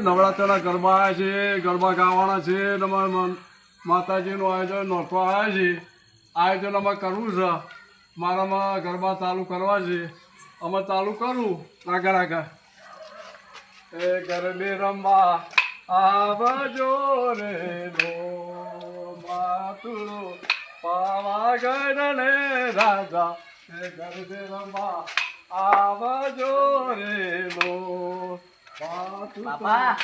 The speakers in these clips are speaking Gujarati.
નવરાત્રના ગરબા આવ્યા છે, ગરબા ગાવાના છે અમારે માતાજીનું આયોજન નોખવા આવ્યા છે. આયોજન અમારે કરવું છે. મારામાં ગરબા ચાલુ કરવા છે. અમે ચાલુ કરું. આગળ આગળ. એ ગરબે રમવા આવજો રે લો માતુડો પાવાગઢ ને રાજા. એ ગરબે રમવા આવજો રે લો. બાપા.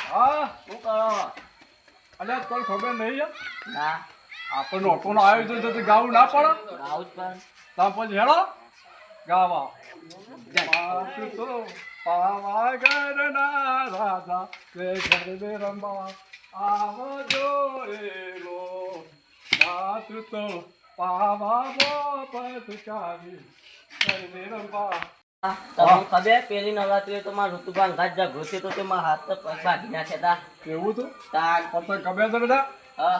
શું કરો? અલ્યા કોઈ ખબર નહીં યાર? ના. આપણે નોટોનું આયોજન છે તો ગાવું ના પડે? આવું જ પણ પછી હેડો. ગાવા. માતુડો પાવાગઢના રાજા તે ગરબે રમવા આવજો રે લો. માતુડો પાવા પતકાવી ગરબે રમવા આ તમને ખબર પેલી નવરાત્રી તો મારા ઋતુભાન ગાજ ઝઘડો છે તો તે મારા હાથ તો પગ ભાગી નાખ્યા હતા કેવું તો? તાર પણ ખબર છે બેટા હા,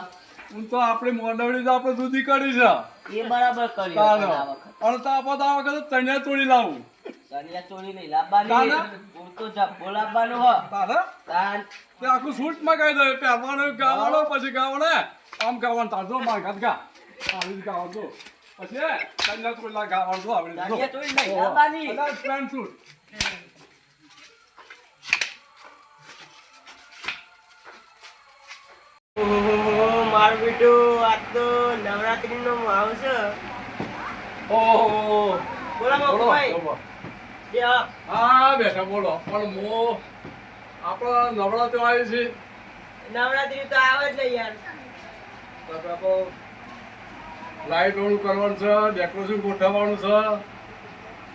હું તો આપણી મોડવડી તો આપણે દૂધી કરી છે. એ બરાબર કર્યું તારો. પણ આ વખત. અને તો આપણે તો આ વખતે તણિયા તોડી લાવું. ચણિયા ચોળી નહીં લાવવાની પૂરતો જબ્બો લાવવાનો હ. તારે? તાર તે આખું સૂટમાં કહી દે પહેરવાનું ગાવાનો પછી ગાવાનો. આમ ગાવાનું તાર માર ઘાત ગા. આવી ગાવાનું. પછી તણિયા તોડી લા ગાવાનું જો આવી રીતે જો. ચણિયા ચોળી નહીં ઓહો. લાવવાની. અને પેન્ટ સૂટ ઓહો આજ તો નવરાત્રી નો માહોલ છે. ઓહો. બોલા હા, હા બેઠા બોલો. પણ મો આપણા નવરાત્રી આવી છે. નવરાત્રી તો આવે જ નહીં યાર. ઓળું કરવાનું છે ડેકોરેશન ગોઠવવાનું છે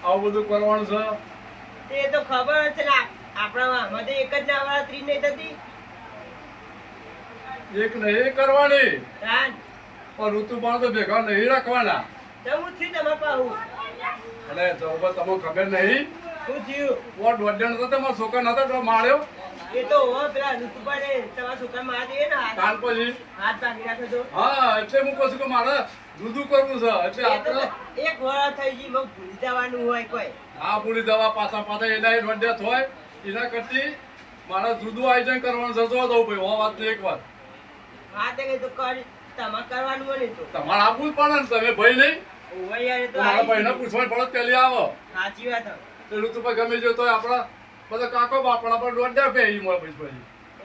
આવું બધું કરવાનું છે. એ તો ખબર છે ને આપણામાં તો એક જ નવરાત્રી નહીં થતી એક નહીં કરવાની. પણ ઋતુમાન તો ભેગા નહીં રાખવાના. તો હું છું તમારા પાહુ. તો હવે તમને ખબર નહીં. શું થયું વોટ વડ્યાનો તો તમારો છોકરા નતો તો માર્યો એ તો હો પેલા ઋતુપાને તમારા છોકરા માર દે ને કાલ પછી. હાથ ભાગી નાખે તો. હા એટલે હું કહું છું કે મારે જુદું કરવું છે એટલે આપણે એક વાર થઈ ગઈ બહુ ભૂલી જવાનું હોય કોઈ. હા ભૂલી દવા પાછા પાછા એના વડ્યા હોય. એના કરતી મારે જુદું આયોજન કરવાનું છે જો દઉં ભાઈ હો વાત એક વાત. વાત તે તો કર તમારે કરવાનું હોય તો. તમારે આપવું જ પડે ને તમે ભાઈ નહીં. મારા ભાઈને. પડે પેલી આવો. સાચી વાત હો. ઋતુ ઋતુભાઈ ગમે જો તો આપણા બધા કાકો બાપડા પર પે ઈ મળે પછી પછી.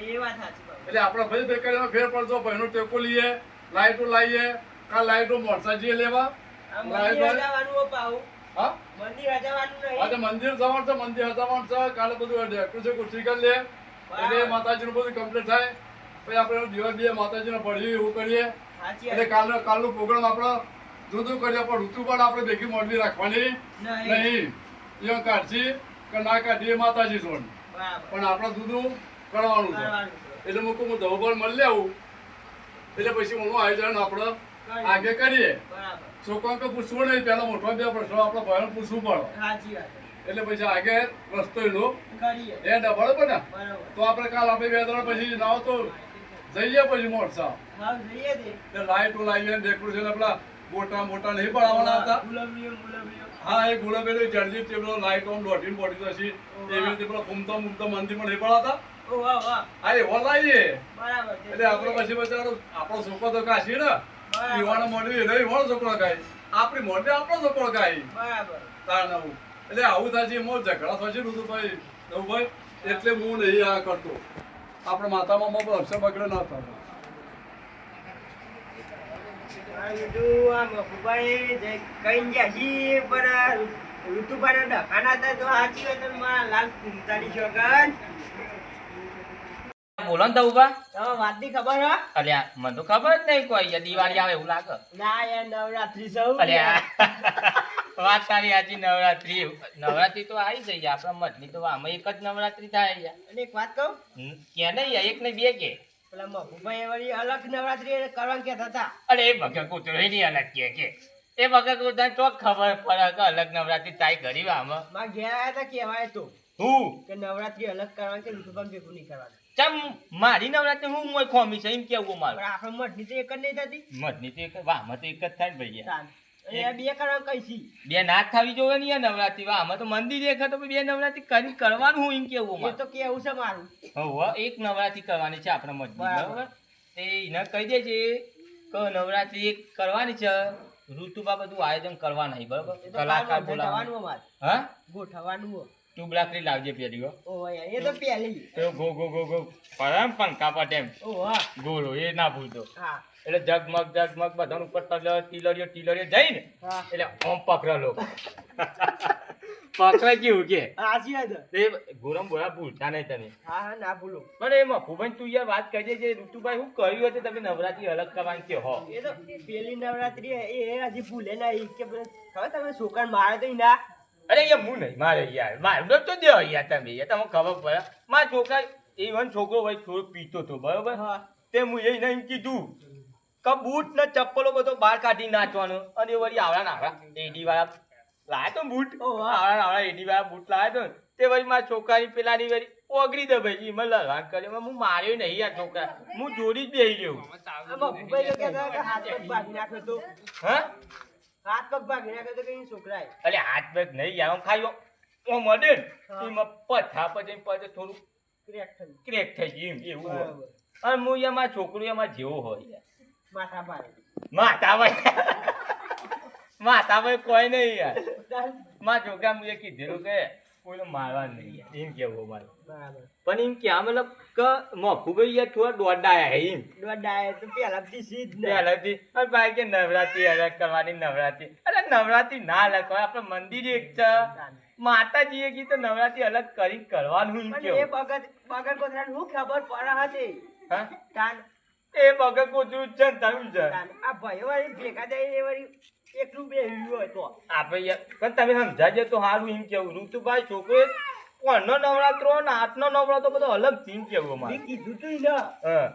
એ વાત સાચી એટલે આપણા ભાઈ ભાઈ કરીને ફેર પડતો ભાઈનો ટેકો લઈએ લાઈટો લાવીએ કા લાઈટો મોરસાજી લેવા. આ મંદિર જવાનું છે મંદિર જવાનું છે. કાલે બધું ડેકોરેશન કુર્સી કરી લે. એટલે માતાજીનું બધું કમ્પ્લીટ થાય. પછી આપણે દિવસ બે માતાજીને ભળીએ એવું કરીએ. એટલે કાલનો કાલનો પ્રોગ્રામ આપણે જુદું કરીએ પણ ઋતુ પણ આપણે ભેગી મોડલી રાખવાની. નહીં. એ કાઢશી કે ના કાઢીએ માતાજી જોડ. પણ આપણે જુદું કરવાનું છે. એટલે મૂકું હું ધવબર મળી આવું એટલે પછી હું આયોજન આપણે આગે કરીએ. તો પૂછવું નહીં પેલા મોટો બે પ્રશ્નો આપણે ભાઈને પૂછવું પડે. એટલે પછી આગે રસ્તો લો. એ ડબળ પડે ને તો આપણે કાલ આપણે બે ત્રણ પછી ના તો જઈએ પછી એટલે લાઈટો લાવીએ ડેકોરેશન આપણા મોટા મોટા નહીં પડાવવાના હતા. હા એ ગુલાબેલી જર્જી ટેબલો લાઈટ ઓન દોઢી બોડી હતી એવી રીતે પેલો ઘૂમતો મૂમતો મંદિરમાં નહીં પડાતા. હા એવો લાવીએ એટલે આપણે પછી બચારો આપણો છોકરો તો કાશી ને. યુવાનો મોડી રહી યુવાનો છોકરો ગાય આપણી મોટી આપણો છોકરો ગાય બરાબર. તાર નવું. એટલે આવું થાય છે એમાં ઝઘડા થશે ઋતુ ભાઈ. નવું ભાઈ એટલે હું નહીં આ કરતો. આપણે માતામાં માં અક્ષર બગડે ના ગયા છી પણ ડખાના હતા તો સાચી વાત લાલ તારી છોકન બોલો ને ઊભા. તમે વાતની ખબર હા? અલ્યા મને તો ખબર જ નહીં કોઈ દિવાળી આવે એવું લાગે. ના યાર નવરાત્રી સૌ અલ્યા વાત તારી આજે નવરાત્રી. નવરાત્રી તો આવી જઈ આપણા ની તો આમાં એક જ નવરાત્રી થાય યાર અને એક વાત કહું? કે નહીં એક ને બે કે. પેલા મફુભાઈ વળી અલગ નવરાત્રી કરવાનું કે હતા. અરે એ ભગત કૂતરો એની અલગ કે કે. એ ભગત કૂતરા તો ખબર પડે કે અલગ નવરાત્રી તાય ગરીબ આમાં. માં ગયા હતા કહેવાય તો હું? કે નવરાત્રી અલગ કરવાની કે ઋતુભાઈ ભેગું નહીં કરવાનું. ચમ મારી નવરાત્રી હું મોય ખોમી છે એમ કેવું મારું આપણે મઠની તો એક જ નહીં થતી? મઠની તો એક વાહમાં તો એક જ થાય ને ભાઈ બે કરવા કઈ છી બે નાથ થવી જોવે ને નવરાત્રી આમાં તો મંદિર એક તો બે નવરાત્રી કરી કરવાનું હું એમ કેવું એ મારે. તો કેવું છે મારું. હવે એક નવરાત્રી કરવાની છે આપણા મસ્જિદ બરાબર. તે એને કહી દેજે કે નવરાત્રી એક કરવાની છે ઋતુબા બધું આયોજન કરવાના છે, બરાબર? કલાકાર બોલાવવાનું. હા? ગોઠવવાનું હો. બ્લાકરી લાવજે પેલી હો. એ તો પેલી. તો ગો ગો ગો ગો. પરમ પણ કાપા ટેમ ઓહો ગોળો એ ના ભૂલતો. હા. એટલે જગમગ જગમગ બધાનું ઉપર તલ- ટીલરીઓ ટીલરીઓ જઈને હા. એટલે ઓમ પકડો લો પકડાય કેવું કે? આજી છે. ગોરમ બોલા ભૂલતા નહીં તમે. હા હા ના ભૂલો. પણ એમાં ભુવન તું યાર વાત કરજે જે ઋતુભાઈ શું કર્યું હતું તમે નવરાત્રી અલગ કરવાની કે હો? એ તો પેલી નવરાત્રી એ એ હજી ભૂલે નહીં. કે હવે તમે છોકરા મારે તો ના અરે યાર હું નહીં મારે યાર મારે તો દે યાર તમે યાર તમને ખબર પડે. મારા છોકરા ઇવન છોકરો ભાઈ થોડો પીતો હતો બરોબર? હા. તે હું એ નહીં કીધું કે બૂટ ને ચપ્પલો બધો બહાર કાઢી નાચવાનો અને એ વળી આવડા નાવડા એડી વાળા લાયા તો બૂટ? આવડા નાવડા એડી વાળા બૂટ લાયા તો તે વળી મારા છોકરાની પેલાની વળી ઓગળી દે ભાઈ એમાં લગાન કર્યો. હું માર્યો નહીં આ છોકરા. હું જોડી જ બેસી ગયો. હા? હાથ પગ ભાગી નાખ્યો તો કઈ છોકરાએ. એટલે હાથ પગ નહીં આમ ખાયો ઓ મડે એમાં પથા પછી પછી થોડું ક્રેક થઈ ક્રેક થઈ ગયું એવું હોય. અને હું એમાં છોકરું એમાં જેવો હોય યાર. માથા ભાઈ માથા ભાઈ. માથા ભાઈ કોઈ નહીં યાર. માં છોકરા મુએ કીધેલું કે કોઈને મારવા નહીં એમ કેવું મારે બરાબર. પણ એમ કે મતલબ કે મફુભાઈ યાર થોડા દોડાયા એમ. દોડાય તો પહેલાથી સીધ ને પહેલાથી. અરે ભાઈ કે નવરાત્રી અલગ કરવાની નવરાત્રી. અરે નવરાત્રી ના અલગ આપણે મંદિર એક છે. માતાજીએ તો નવરાત્રી અલગ કરી કરવાનું એમ પણ એ બગર બગર કોથરાને શું ખબર પડે હતી હા? તાન એ બગર કોચરું જ છે ને તારું છે. આ ભાઈઓ વાળી ભેગા જાય એ વળી એકલું બેહ્યું હોય તો આપણે પણ તમે સમજાજે તો સારું એમ કેવું ઋતુભાઈ છોકરો કોણનો નવરાત્રો ને આઠનો નવરાત્રો બધો અલગ થીમ કેવું અમારે કીધું તું ઈ ન હા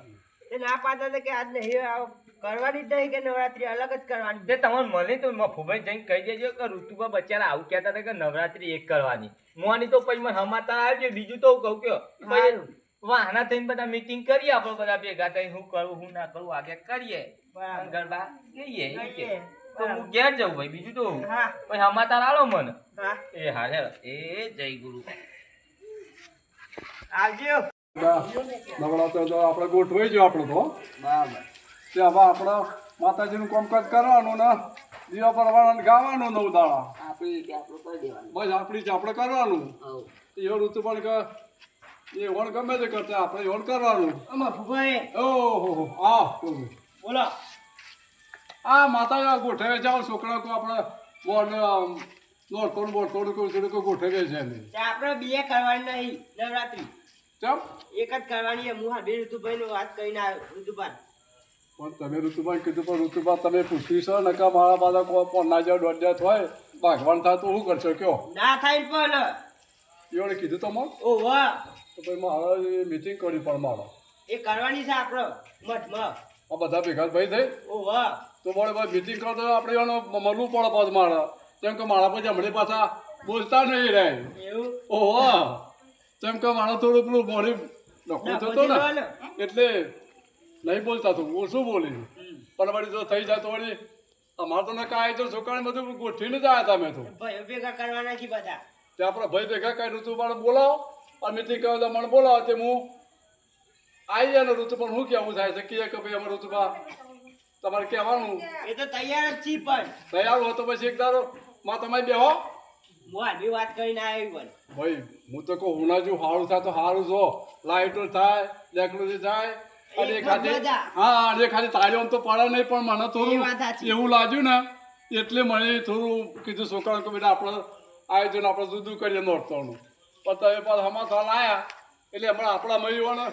એ ના પાડતા હતા કે આજ નહીં કરવાની જ નહીં કે નવરાત્રી અલગ જ કરવાની તે તમારે મને તો મફુભાઈ જઈને કહી દેજો કે ઋતુભા બચારા આવું કહેતા હતા કે નવરાત્રી એક કરવાની મોની તો પછી મને હમાતા આવજો બીજું તો કહું કે પછી હારું. વાહના થઈને બધા મીટિંગ કરીએ આપણે બધા ભેગા થઈને હું કરું હું ના કરું આગળ કરીએ બરાબર. ગરબા. લઈએ. તો હું ઘેર જઉં ભાઈ બીજું તો હું. હા. પછી હમાતા આલો મને. એ હા હે એ જય ગુરુ. આવજો. નવરાત્ર તો આપણે ગોઠવાઈ ગયો આપણે તો. બરાબર. તે હવે આપણે માતાજીનું કામકાજ કરવાનું ને દીવા પરવાનું ગાવાનું નવ દાડા આપણી રીતે આપણું કરી દેવાનું. બસ આપણી જ આપણે કરવાનું. એ ઋતુ પણ એ વણ ગમે તે કરતા આપણે વણ કરવાનું. ઓહો બોલો. આ માતા ગોઠવે જાઓ છોકરા કો આપણે બોર્ડ નોટકોડ બોટકોડ કોઈ થોડુંક ગોઠવે છે આપણે બે કરવાની નહીં નવરાત્રી. ચમ? એક જ કરવાની છે. હું હા બે ઋતુભાઈ વાત કરીને આવ્યો ઋતુભાઈ. પણ તમે ઋતુભાઈ કીધું પણ ઋતુભા તમે પૂછ્યું છો ને કે મારા બાધા કોઈ પોના જ્યાં દોઢ હોય ભાગવાન થાય તો શું કરશો કયો? ના થાય પણ. એવડે કીધું તો મને? ઓ વાહ તો ભાઈ મારે મીટિંગ કરી પણ મારો. એ કરવાની છે આપણે મઠમાં. આ બધા ભેગા ભાઈ થઈ ઓ વાહ. તો બોલે ભાઈ મિટિંગ કરો તો આપણે એનો મળવું પડે પાછ મારે કેમ કે મારા પછી હમણાં પાછા બોલતા નહીં રહે. ઓહો કેમ કે મારા થોડું પેલું મોડી નખો થતો ને એટલે નહીં બોલતા તું ઓછું બોલી. પણ વળી જો થઈ જાય તો વળી અમારે તો ને કાંઈ તો છોકરાને બધું ગોઠવીને જ આવ્યા તમે તો. ભાઈઓ ભેગા કરવાના છે બધા? તે આપણા ભાઈ ભેગા કર્યું તું મારે બોલાવો. અને મિટિંગ કરો તો મને બોલાવો તે હું આવી જાય ઋતુ પણ શું કેવું થાય? છે કે કે ભાઈ અમારે ઋતુબા તમારે કહેવાનું? એ તો તૈયાર જ છી પણ. તૈયાર હો તો પછી એક દારો માં તમે બેહો હું. આની વાત કરીને આવી પણ. ભાઈ હું તો કહું હું જો સારું થાય તો સારું જો લાઇટો થાય લેકડું થાય અને ખાલી. હા અને ખાલી તાળીઓ તો પડે નહીં પણ મને થોડું એવું લાગ્યું ને એટલે મને થોડું કીધું છોકરાને કે બેટા આપણે આયોજન આપણે જુદું કરીએ નોરતોનું. પણ તમે પાછા હમણાં આવ્યા એટલે હમણાં આપણા મયુવાના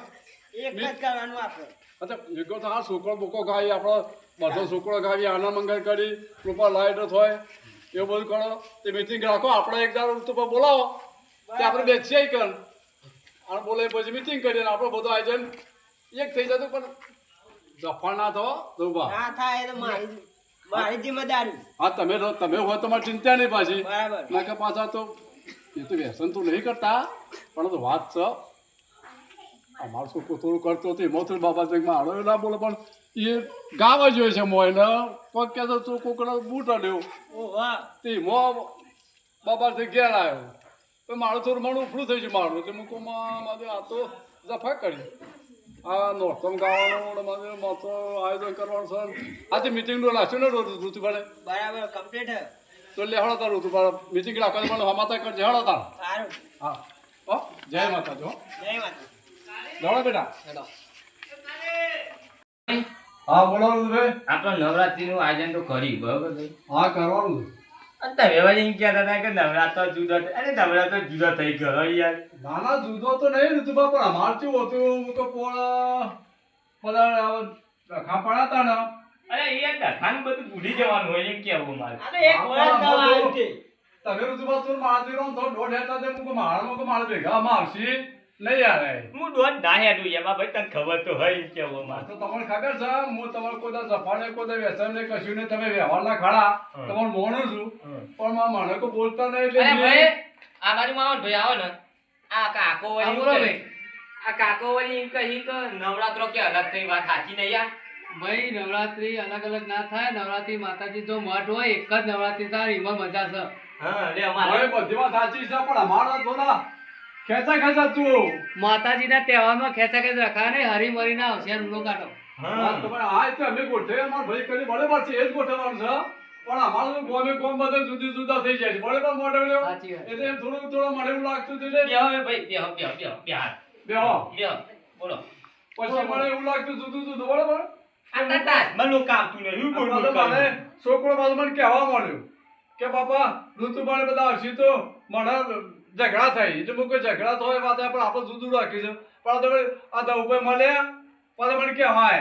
એક જ કરવાનું આપણે અચ્છા ભેગો તો હા છોકરો બોકો ગાવી આપણો બધો છોકરો ગાવી આનંદ મંગળ કરી કૃપા લાઇટો થાય એવું બધું કરો. તે મિટિંગ રાખો આપણે એક દાડો તો બોલાવો. તે આપણે બેસીએ કર અને બોલે પછી મિટિંગ કરીએ આપણો બધો આયોજન એક થઈ જતું પણ જફા ના તો દુબા ના થાય તો મારી મારી જિમ્મેદારી હા તમે તમે હોય તમારી ચિંતા નહીં પાછી. બરાબર. ના કે પાછા તો એ તો વ્યસન તો નહીં કરતા પણ તો વાત છે. અમારું છોકરો થોડું કરતો હતો એમાં થોડી બાબા માં આડો ના બોલે પણ એ ગાવા જોઈએ છે મોય પગ કહેતો તું કોકડા બૂટ અડ્યો તે મો બાબા બાબાથી ઘેર આવ્યો. તો મારું થોડું મારું ઉફળું થઈ ગયું મારું એટલે મૂકો મારે આ તો જફા કરી. આ નોર્થમ ગાવાનું મારે માતો આયોજન કરવાનું છે. આજે મિટિંગનું લાસ્યું ને ઋતુભાઈ બરાબર કમ્પ્લીટ તો લે હળો તારું તું મિટિંગ રાખવા પણ હમાતા કરજે હળો તાર. હો. જય માતા જો જય માતા દોડો બેટા. હા બોલો ઋતુભાઈ આપણે નવરાત્રીનું આયોજન તો કર્યું બરોબર ભાઈ? હા કરવાનું અને તમે વળી કહેતા હતા કે નવરાત્ર જુદો અરે નવરાત્ર જુદો થઈ ગયો યાર. નાના જુદો તો નહીં ઋતુભા પણ અમાર કેવું હતું? હું કે પોળ બધા રખા પડાતા ને. અરે યાર ડખાનું બધું ભૂલી જવાનું હોય એમ કેવું મારે. એક વર્ષ તમે ઋતુભા તું મારતી રહો તો દોઢ હેતા તે મુકો મારા ભેગા માં આવશી. નહીં હું દોઢ ના હેડું એમાં ભાઈ તને ખબર તો હોય તો તમને ખબર છે હું તમારે કોઈ દા સફાળે વ્યસન ને કશું ને તમે વ્યવહારના ખરા તમારે મોણું છું પણ માં મને કોઈ બોલતા નહીં એટલે અરે ભાઈ આ બાજુમાં આવો ભાઈ આવો ને. આ કાકો વળી બોલો ભાઈ. આ કાકો વળી એમ કહી કે નવરાત્રો કે અલગ થઈ વાત સાચી નહીં યાર ભાઈ નવરાત્રી અલગ અલગ ના થાય. નવરાત્રી માતાજી જો મઠ હોય એક જ નવરાત્રી થાય એમાં મજા છે. હા લે હવે અમારે બધી વાત સાચી છે પણ અમારા થોડા ખેંચા ખેંચા તું. માતાજીના તહેવારમાં ખેંચા ખેંચ રખા ને હરી મરી ના આવશે ઊંડો કાઢો. હા, તો આ અમે ગોઠવે અમારા ભાઈ કરી બરાબર છે એ જ ગોઠવવાનું છે પણ અમારું ગોમે ગોમ બધા જુદી જુદા થઈ જાય છે. એટલે એમ થોડું થોડું મને એવું લાગતું હતું એટલે હવે ભાઈ બે બેહો. બેહો બોલો. પછી મને એવું લાગતું જુદું જુદું બરાબર? છોકરો મને કહેવા મળ્યો કે બાપા ઋતુબાને બધા હસી તો મને ઝઘડા થાય. એટલે કોઈ ઝઘડા તો હોય વાત પણ આપણે જુદું રાખીશું પણ તમે આ તો ઉપર મળ્યા પાછા મને કે હા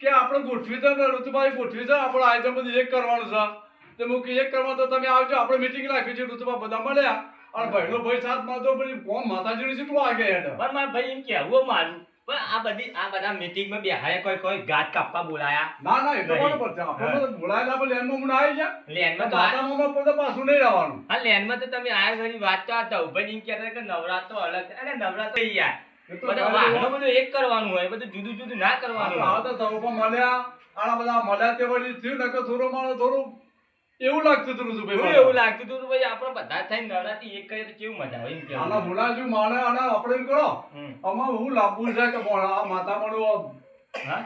કે આપણે ગોઠવી છે ઋતુભાઈ ગોઠવી છે આપણે આયોજન બધું એક કરવાનું છે. તો હું એક કરવા તો તમે આવજો આપણે મિટિંગ રાખી છે ઋતુભાઈ બધા મળ્યા અને ભાઈનો ભાઈ સાથ માતો પછી કોમ માતાજીનું કેટલું આગે હેઠ પણ મારા ભાઈ એમ કહેવું મારું. પણ આ બધી આ બધા મીટિંગમાં બેહાડ્યા કોઈ કોઈ ગાત કાપવા બોલાયા ના ના એ તો નહીં. આપણે બોલાયેલા પણ લેનમાં મને આવી ગયા લેનમાં તો આ- માતામાં પોતે પાછું નહીં રહેવાનું. હા લેનમાં તો તમે આ ઘડી વાત તો આ ભાઈ કહેતા કે નવરાત્રો અલગ છે. અરે નવરાત્રો યાર. એ તો બધા ગાડી વાહનો બધું એક કરવાનું હોય બધું જુદું જુદું ના કરવાનું આ તો ધવપા મળ્યા. આના બધા મળ્યા તે વળી થયું ને કે થોડું મારે થોડું એવું લાગતું હતું ઋતુભાઈ ભાઈ મને. એવું લાગતું હતું ભાઈ આપણે બધા થઈને નવરાત્રી એક કરીએ તો કેવું મજા આવે એમ કે આના ભૂલાજુ માને આના આપણે એમ કરો. આમાં હું લાંબુ છે કે આ માતા મળું હા?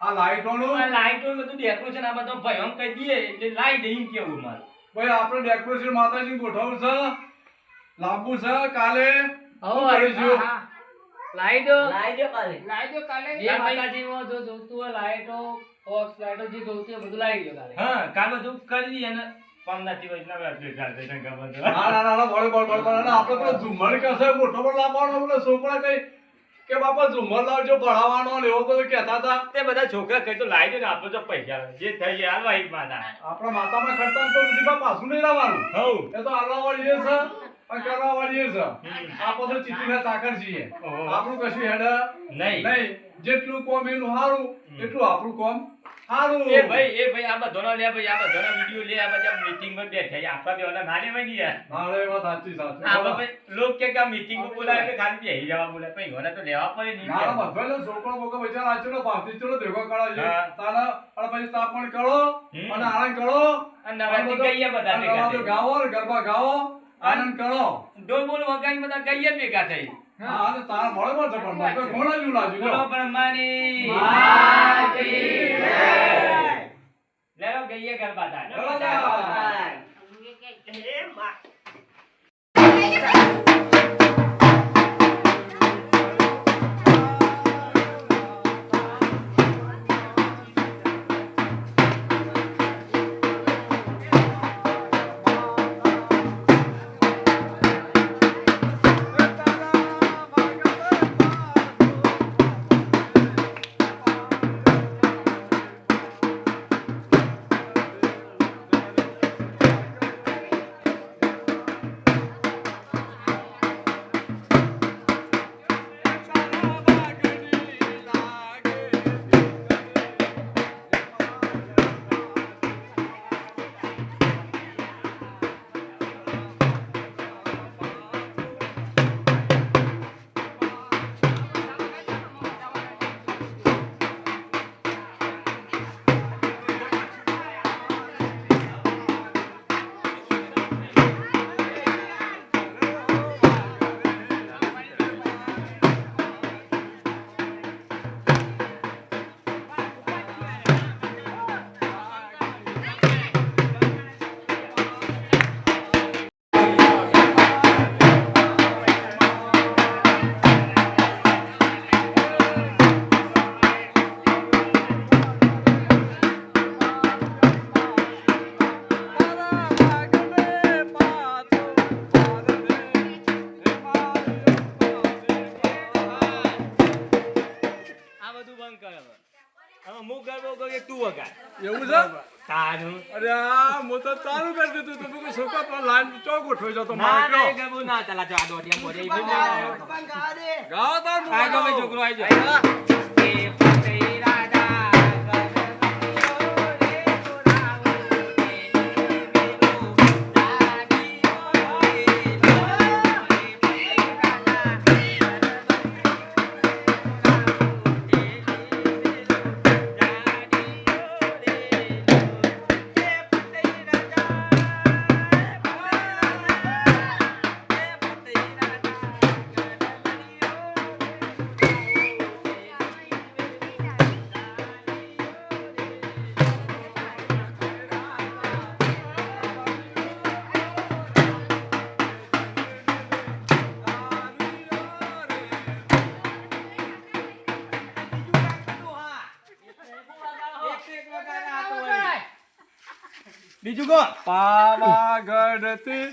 આ લાઈટોનું આ લાઈટો બધું ડેકોરેશન આ બધું ભાઈ આમ કહી દઈએ એટલે લાઈ દે એમ કેવું મારે. ભાઈ આપણે ડેકોરેશન માતાજી ગોઠવવું છે. લાંબુ છે કાલે. હું કરીશું? હા. દો. કાલે દો કાલે. જે માતાજી માતાજીમાં જો જોતું હોય લાઈટો બોક્સ લાઈટો જે જોતું હોય બધું લાઈ દો કાલે. હા કાલે બધું કરી દઈએ અને પમનાથી વળી નવરાત્રી ચાલશે શંકર બધું. ના ના ના ના બોલ બોલ બોલ બોલ ના, આપણે પેલો ઝુમ્મર કસે મોટો પણ લાવવાનો પેલો છોકરા કઈ કે બાપા ઝુમ્મર લાવજો ભણાવવાનો ને એવો બધું કહેતા હતા. તે બધા છોકરા કઈ તો લાવી દે ને આપણે તો પૈસા જે થઈ જાય હાલવા એક માતા આપણા માતામાં ખર્ચા તો બીજી પાછું નહીં લાવવાનું હવ એ તો હાલવા વાળી છે. કરવા વાળી એ છે. આપણે તો ચીટીના ચાકર છીએ આપણું કશું હેડ નહીં. નહીં. જેટલું કોમ એનું સારું એટલું આપણું કોમ સારું એ ભાઈ એ ભાઈ આ બધાનો લે ભાઈ આ બધાનો વીડિયો લે આ બધા મીટિંગમાં બેઠા છે. આપણા બેવાના ના લેવાય ને યાર. મારે વાત સાચી સાચી. આ ભાઈ લોક કે કે મીટિંગમાં બોલાવે એટલે ખાલી બેહી જવા બોલે. ભાઈ મને તો લેવા પડે નહીં ના ના બધો છોકરો બોકો બચારા આ ચલો ચલો ભેગો કરાવજો હા. તારા અને પછી તાપણ કળો. અને આનંદ કરો. અને ગઈએ બધા. ગાવો ગરબા ગાવો. આનંદ કરો. ડોબોલ વગાઈ બધા ગઈએ ભેગા થઈ. હા તો તારા મળે છે પણ મને તો લાજુ બોલો. બ્રહ્માની માતી લેરો ગઈએ ગરબા થાય વગાડું, એક તું વગાડ. એવું છે? તારું. અરે આ હું તો ચાલુ કરી દીધું તું. તું છોકરા પણ લાઈન ચોક મારે ના ના ચાલા. જો આ દોઢિયા બોલે એ પણ ગમું ના. ગાવા દે ગાઓ તાર હું આ ગમે છોકરો આવી જાય એ બીજું પાવાગઢ પાવાગઢથી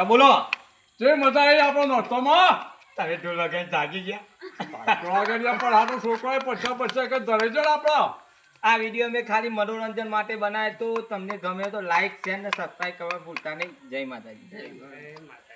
હા બોલો. જે મજા આવી આપણો નોરતોમાં? તારે ઢોલ વગાઈને જાગી ગયા. વાગડિયા પણ આ તો છોકરાએ પછા પછા કે ધરે છે ને આપણા? આ વીડિયો મેં ખાલી મનોરંજન માટે બનાવ્યો તો તમને ગમે તો લાઈક શેર ને સબસ્ક્રાઈબ કરવા ભૂલતા નહીં. જય માતાજી.